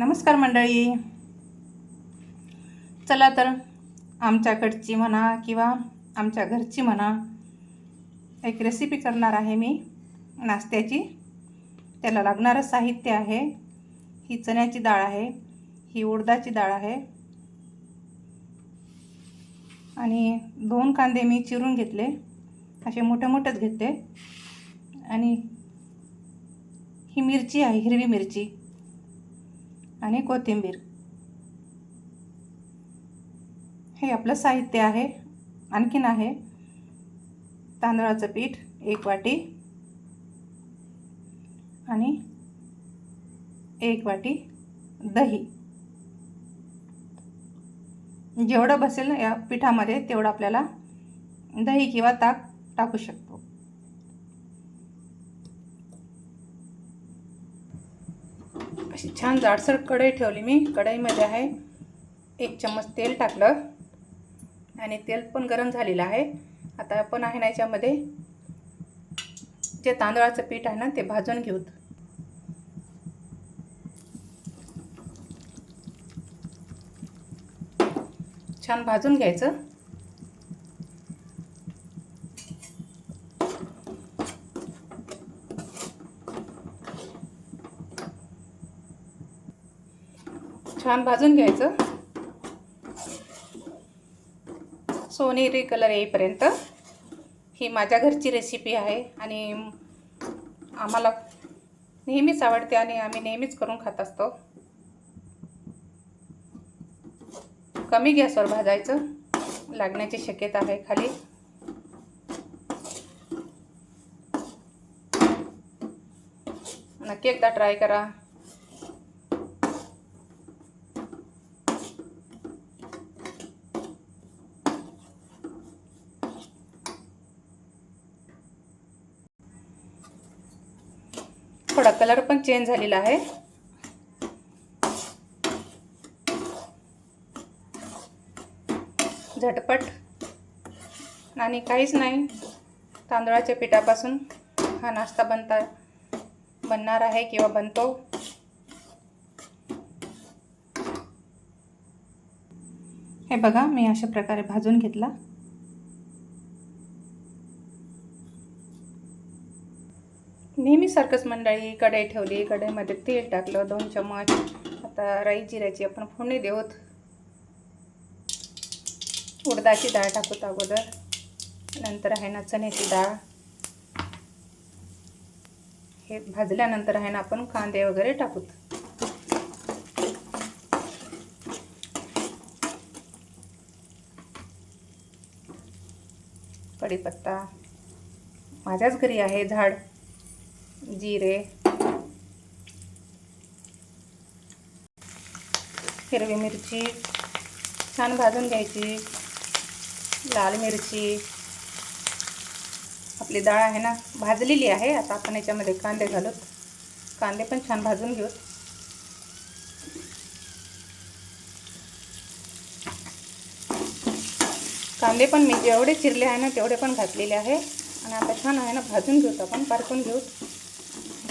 नमस्कार मंडळी. चला तर आमच्याकडची म्हणा किंवा आमच्या घरची म्हणा एक रेसिपी करणार आहे मी. नाश्त्याची. त्याला लागणारं साहित्य आहे. ही चण्याची डाळ आहे. ही उडदाची डाळ आहे. आणि दोन कांदे मी चिरून घेतले. असे मोठे मोठेच घेतले. आणि ही मिरची आहे हिरवी मिरची. आणि कोथिंबीर. हे आपलं साहित्य आहे. आणखीन आहे. तांदळाचं पीठ एक वाटी आणि एक वाटी दही. जेवढं बसेल या पिठामध्ये तेवढं आपल्याला दही किंवा ताक टाकू शकतो. अशी छान जाडसर कढई ठेवली मी. कढईमध्ये आहे एक चम्मच तेल टाकलं. आणि तेल पण गरम झालेलं आहे. आता आपण आहे ना याच्यामध्ये जे तांदळाचं पीठ आहे ना ते भाजून घेऊत. छान भाजून घ्यायचं. छान भाजून घ्यायचं. सोनेरी कलर येईपर्यंत ही माझ्या घरची रेसिपी आहे आणि आम्हाला नेहमीच आवडते आणि आम्ही नेहमीच करून खात असतो. कमी गॅसवर भाजायचं. लागण्याची शक्यता आहे खाली. नक्की एकदा ट्राय करा. थोडा कलर पण चेंज झालेला आहे. झटपट. आणि काहीच नाही. तांदळाच्या पिठापासून हा नाश्ता बनता बनणार आहे किंवा बनतो. हे बघा मी अशा प्रकारे भाजून घेतला. नेहमीसारखंच मंडळी कढई ठेवली कढईमध्ये तेल टाकलं दोन चम्मच. आता राई जिऱ्याची आपण फोडणी देऊत. उडदाची डाळ टाकूत अगोदर. नंतर आहे ना चण्याची डाळ. हे भाजल्यानंतर आहे ना आपण कांदे वगैरे टाकूत. कढीपत्ता. माझ्याच घरी आहे झाड. जिरे. हिरवी मिरची. छान भाजून घ्यायची. लाल मिरची. आपली डाळ आहे ना भाजलेली आहे. आता आपण याच्यामध्ये कांदे घालूत. कांदे पण छान भाजून घेऊत. कांदे पण मी जेवढे चिरले आहे ना तेवढे पण घातलेले आहे. आणि आता छान आहे ना भाजून घेऊत आपण परतून घेऊत.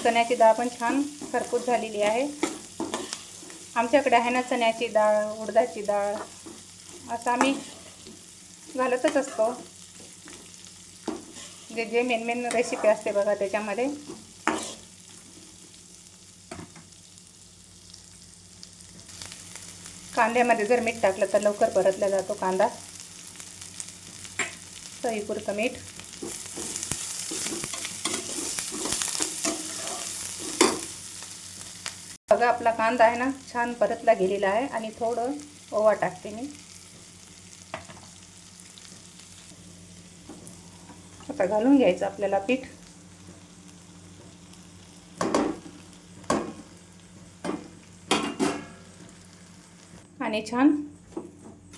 चण्याची डाळ पण छान खरपूस झालेली आहे. आमच्याकडे आहे ना चण्याची डाळ उडदाची डाळ. असं आम्ही घालतच असतो. जे जे मेन मेन रेसिपी असते बघा त्याच्यामध्ये. कांद्यामध्ये जर मीठ टाकलं तर लवकर परतला जातो कांदा. चवीपुरतं मीठ. बघा आपला कांदा आहे ना छान परतला गेलेला आहे आणि थोडं ओवा टाकते मी. आता घालून घ्यायचं आपल्याला पीठ. आणि छान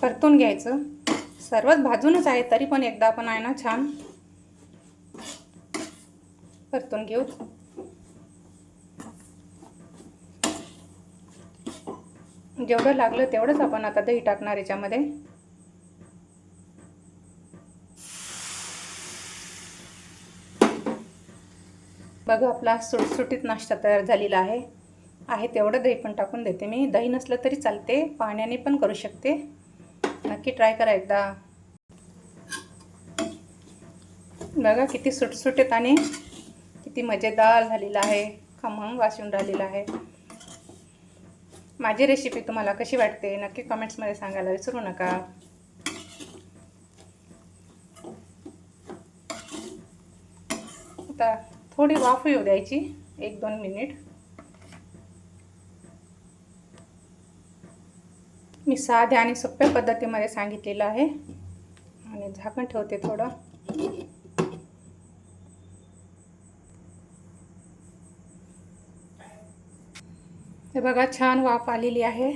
परतून घ्यायचं. सर्वच भाजूनच आहे तरी पण एकदा आपण आहे ना छान परतून घेऊ. जेवढं लागलं तेवढंच आपण आता दही टाकणार याच्यामध्ये. बघा आपला सुटसुटीत नाश्ता तयार झालेला आहे. आहे तेवढं दही पण टाकून देते मी. दही नसलं तरी चालते. पाण्याने पण करू शकते. नक्की ट्राय करा एकदा. बघा किती सुटसुटीत आणि किती मजेदार झालेलं आहे. खमंग वासून राहिलेलं आहे. माझी रेसिपी तुम्हाला कशी वाटते? नक्की कमेंट्समध्ये सांगायला विसरू नका. आता थोडी वाफ येऊ द्यायची. एक दोन मिनिट मी साध्या आणि सोप्या पद्धतीमध्ये सांगितलेलं आहे. आणि झाकण ठेवते थोडं. हे बघा छान वाफ आलेली आहे.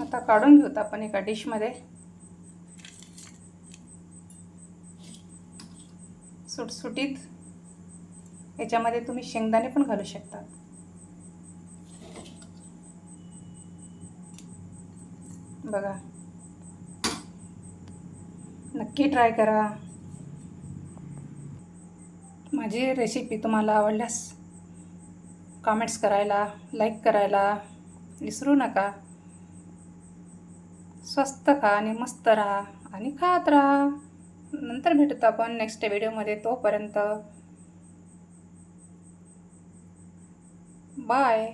आता काढून घेऊत आपण एका डिशमध्ये सुटसुटीत. याच्यामध्ये तुम्ही शेंगदाणे पण घालू शकता. बघा. नक्की ट्राय करा. माझी रेसिपी तुम्हाला आवडल्यास कमेंट्स करायला लाईक करायला विसरू नका. स्वस्त खा आणि मस्त राहा आणि खात राहा. नंतर भेटतो आपण नेक्स्ट व्हिडिओमध्ये तोपर्यंत. बाय